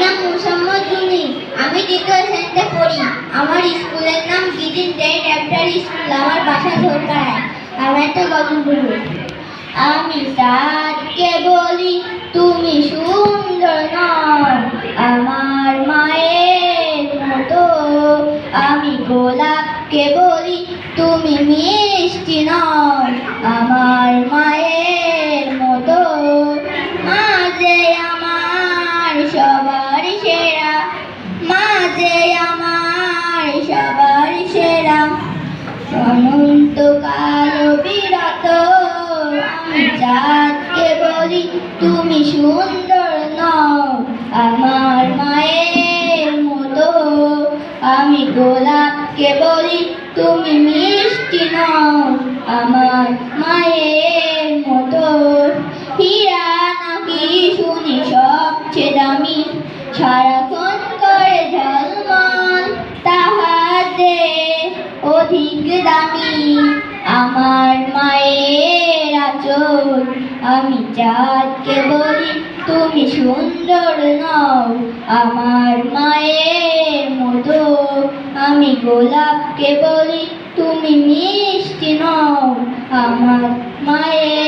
নাম মুসাম্মদ জুনি আমি দ্বিতীয় শ্রেণীতে পড়ি। আমার স্কুলের নাম গিদিন ডে ড্যাপ্টারি স্কুল। আমার বাসা ধরপাড়ায় আমি একটা গল্প বলব আমি সাদকে বলি, তুমি সুন্দর নও। আমার মায়ের মতো। আমি গোলাপকে বলি, তুমি মিষ্টি নও। সবার সেরা। অনন্তকাল বিরত, আমি চাঁদকে বলি, তুমি সুন্দর নও। আমার মায়ের মতো, আমি গোলাপকে বলি, তুমি মিষ্টি নও। আমার মায়ের মতো, হীরা নাকি শুনি সবচেয়ে দামি। সারাক্ষণ অধিক দামি। আমার মায়ের আচর আমি চাঁদকে বলি, তুমি সুন্দর নও। আমার মায়ের মতো আমি গোলাপকে বলি, তুমি মিষ্টি নও। আমার মায়ের